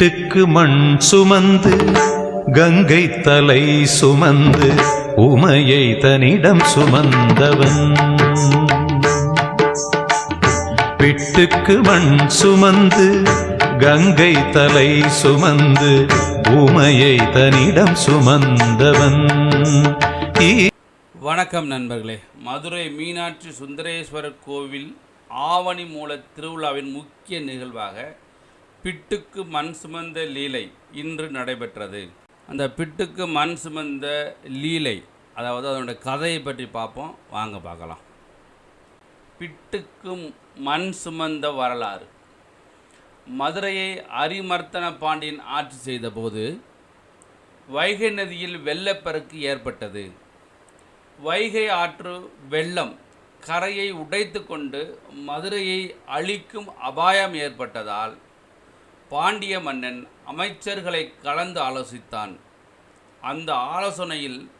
வீட்டுக்கு மண் சுமந்து கங்கை தலை சுமந்து உமையை தன்னிடம் சுமந்தவன். பிட்டுக்கு மண் சுமந்து கங்கை தலை சுமந்து உமையை தன்னிடம் சுமந்தவன். வணக்கம் நண்பர்களே. மதுரை மீனாட்சி சுந்தரேஸ்வரர் கோவில் ஆவணி மூல திருவிழாவின் முக்கிய நிகழ்வாக பிட்டுக்கு மண் சுமந்த லீலை இன்று நடைபெற்றது. அந்த பிட்டுக்கு மண் சுமந்த லீலை அதாவது அதனுடைய கதையை பற்றி பார்ப்போம். வாங்க பார்க்கலாம். பிட்டுக்கு மண் சுமந்த வரலாறு. மதுரையை அரிமர்த்தன பாண்டியன் ஆட்சி செய்தபோது வைகை நதியில் வெள்ளப்பெருக்கு ஏற்பட்டது. வைகை ஆற்று வெள்ளம் கரையை உடைத்து கொண்டு மதுரையை அழிக்கும் அபாயம் ஏற்பட்டதால் பாண்டிய மன்னன் அமைச்சர்களை கலந்து ஆலோசித்தான். அந்த ஆலோசனையில்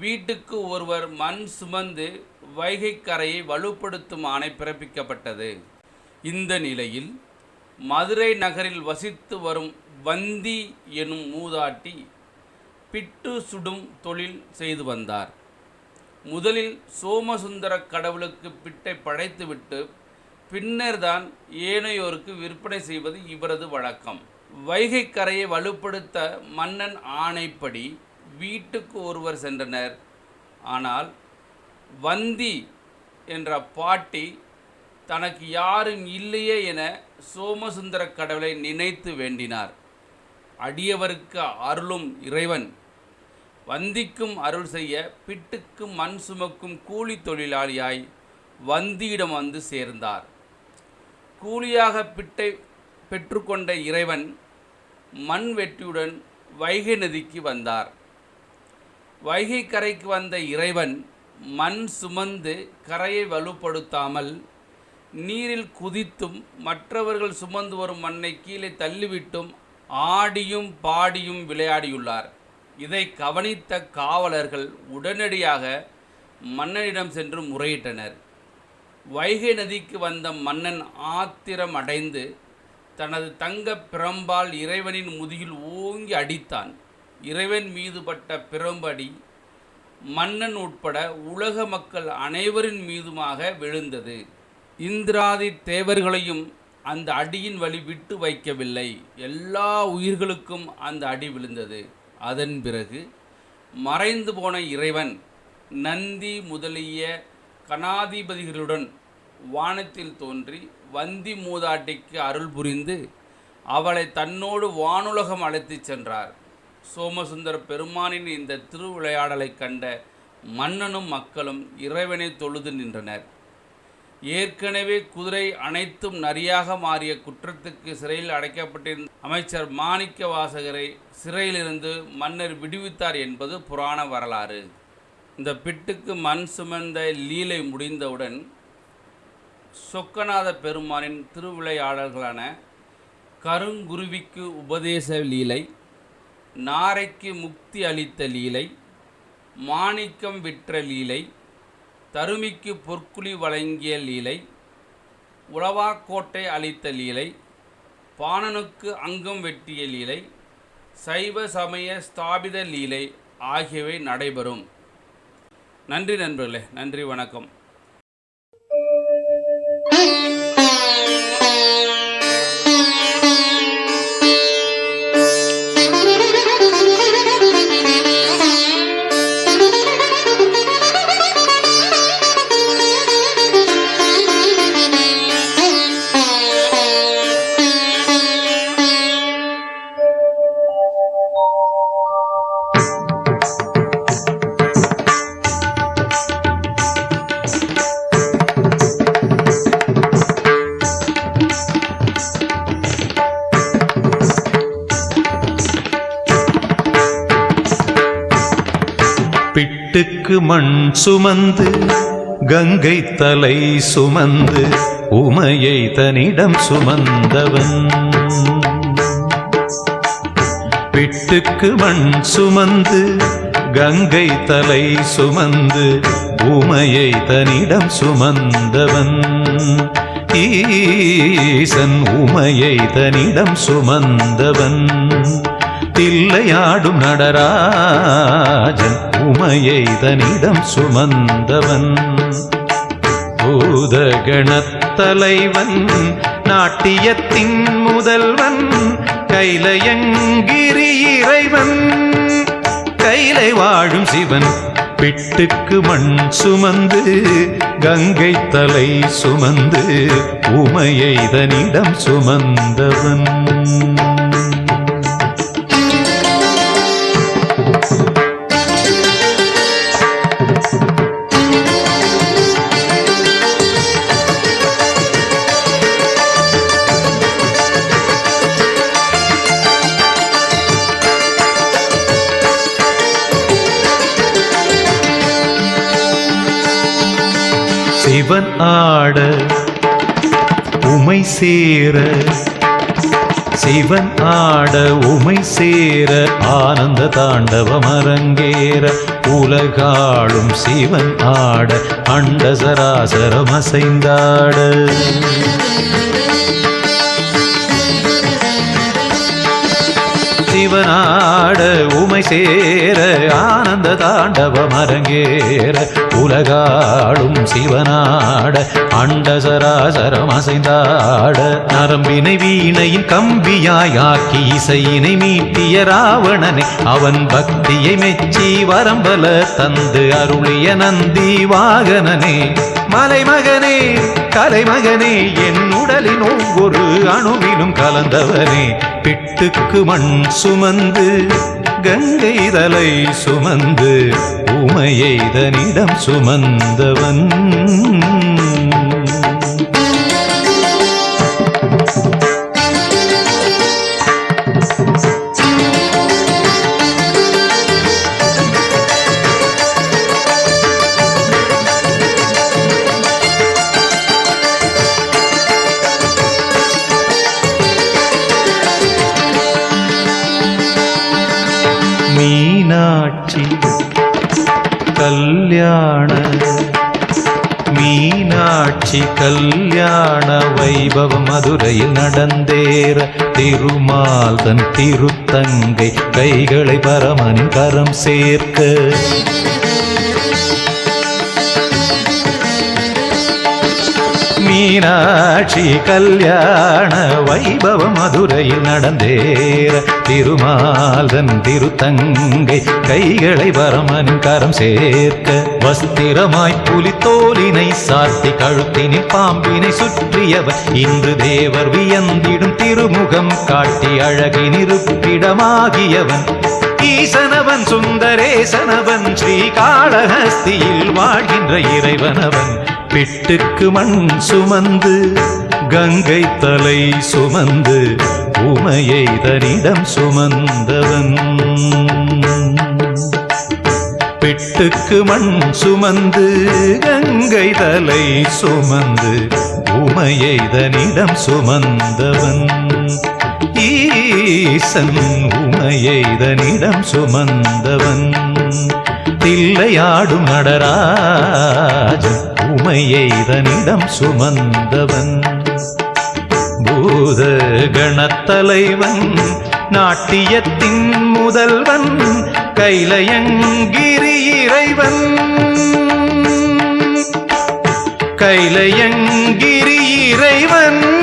வீட்டுக்கு ஒருவர் மண் சுமந்து வைகைக்கரையை கரையை வலுப்படுத்தும் ஆணை பிறப்பிக்கப்பட்டது. இந்த நிலையில் மதுரை நகரில் வசித்து வரும் வந்தி எனும் மூதாட்டி பிட்டு சுடும் தொழில் செய்து வந்தார். முதலில் சோமசுந்தர கடவுளுக்கு பிட்டை படைத்துவிட்டு பின்னர்தான் ஏனையோருக்கு விற்பனை செய்வது இவரது வழக்கம். வைகை கரையை வலுப்படுத்த மன்னன் ஆணைப்படி வீட்டுக்கு ஒருவர் சென்றனர். ஆனால் வந்தி என்ற பாட்டி தனக்கு யாரும் இல்லையே என சோமசுந்தர கடவுளை நினைத்து வேண்டினார். அடியவருக்கு அருளும் இறைவன். வந்திக்கும் அருள் செய்ய பிட்டுக்கும் மண் சுமக்கும் கூலி தொழிலாளியாய் வந்தியிடம் வந்து சேர்ந்தார். கூலியாக பிட்டை பெற்றுக்கொண்ட இறைவன் மண் வெட்டியுடன் வைகை நதிக்கு வந்தார். வைகை கரைக்கு வந்த இறைவன் மண் சுமந்து கரையை வலுப்படுத்தாமல் நீரில் குதித்தும் மற்றவர்கள் சுமந்து வரும் மண்ணை கீழே தள்ளிவிட்டும் ஆடியும் பாடியும் விளையாடியுள்ளார். இதை கவனித்த காவலர்கள் உடனடியாக மன்னனிடம் சென்று முறையிட்டனர். வைகை நதிக்கு வந்த மன்னன் ஆத்திரம் அடைந்து தனது தங்க பிரம்பால் இறைவனின் முதுகில் ஓங்கி அடித்தான். இறைவன் மீது பட்ட பிரம்படி மன்னன் உட்பட உலக மக்கள் அனைவரின் மீதுமாக விழுந்தது. இந்திராதி தேவர்களையும் அந்த அடியின் வழி விட்டு வைக்கவில்லை. எல்லா உயிர்களுக்கும் அந்த அடி விழுந்தது. அதன் பிறகு மறைந்து போன இறைவன் நந்தி முதலிய கணாதிபதிகளுடன் வானத்தில் தோன்றி வந்தி மூதாட்டிக்கு அருள் புரிந்து அவளை தன்னோடு வானுலகம் அழைத்துச் சென்றார். சோமசுந்தர பெருமானின் இந்த திருவிளையாடலைக் கண்ட மன்னனும் மக்களும் இறைவனை தொழுது நின்றனர். ஏற்கனவே குதிரை அனைத்தும் நரியாக மாறிய குற்றத்துக்கு சிறையில் அடைக்கப்பட்டிருந்த அமைச்சர் மாணிக்க வாசகரை சிறையிலிருந்து மன்னர் விடுவித்தார் என்பது புராண வரலாறு. இந்த பிட்டுக்கு மண் சுமந்த லீலை முடிந்தவுடன் சொக்கநாத பெருமானின் திருவிளையாடல்களான கருங்குருவிக்கு உபதேச லீலை நாரைக்கு முக்தி அளித்த லீலை மாணிக்கம் விற்ற லீலை தருமிக்கு பொற்குழி வழங்கிய லீலை உளவாக்கோட்டை அளித்த லீலை பாணனுக்கு அங்கம் வெட்டிய லீலை சைவ சமய ஸ்தாபித லீலை ஆகியவை நடைபெறும். நன்றி நண்பர்களே நன்றி வணக்கம். வீட்டுக்கு மண் சுமந்து கங்கை தலை சுமந்து உமையை தன்னிடம் சுமந்தவன். பிட்டுக்கு மண் சுமந்து கங்கை தலை சுமந்து உமையை தன்னிடம் சுமந்தவன். ஈசன் உமையை தனிடம் சுமந்தவன். தில்லையாடும் நடராஜன் உமையை தனிடம் சுமந்தவன். பூதகணத்தலைவன் நாட்டியத்தின் முதல்வன் கைலயங்கிரி இறைவன் கைலை வாழும் சிவன் பிட்டுக்கு மண் சுமந்து கங்கை தலை சுமந்து உமையை தனிடம் சுமந்தவன். சிவன் ஆட உமை சேர. சிவன் ஆட உமை சேர ஆனந்த தாண்டவம் அரங்கேற உலகாளும் சிவன் ஆட அண்ட சராசரம் அசைந்தாட. ஜீவனாட உமை சேர ஆனந்த தாண்டவம் அரங்கேற உலகாடும் சிவனாட அண்ட சராசரம் அசைந்தாட நரம்பினை வீணையின் கம்பியாய் ஆக்கி இசையினை மீட்டிய ராவணனை அவன் பக்தியை மெச்சி வரம்பல தந்து அருளிய நந்தி வாகனனே. மலைமகனே கலைமகனே என் உடலின் ஒவ்வொரு அணுவிலும் கலந்தவனே. பிட்டுக்கு மண் சுமந்து கங்கை தலை சுமந்து உமையை தனிடம் சுமந்தவன். மீனாட்சி கல்யாண மீனாட்சி கல்யாண வைபவம் மதுரையில் நடந்தேற திருமால் தன் திருத்தங்கை கைகளை பரமனின் கரம் சேர்க்க. மீனாட்சி கல்யாண வைபவ மதுரையில் நடந்தேற திருமாலன் திருத்தங்கை கைகளை பரமன் கரம் சேர்க்க வஸ்திரமாய் புலித்தோலினை சாத்தி கழுத்தினில் பாம்பினை சுற்றியவர் இன்று தேவர் வியந்திடும் திருமுகம் காட்டி அழகினிருப்பிடமாகியவன். ஈசனவன் சுந்தரேசனவன் ஸ்ரீகாளஹஸ்தியில் வாழ்கின்ற இறைவனவன். பிட்டுக்கு மண் சுமந்து கங்கை தலை சுமந்து உமையை தனிடம் சுமந்தவன். பிட்டுக்கு மண் சுமந்து கங்கை தலை சுமந்து உமையை தனிடம் சுமந்தவன். ஈசன் உமையை தனிடம் சுமந்தவன். தில்லையாடும் நடராஜன் உமையை தனிடம் சுமந்தவன். பூத கணத்தலைவன் நாட்டியத்தின் முதல்வன் கைலயங்கிரி இறைவன். கைலயங்கிரி இறைவன்.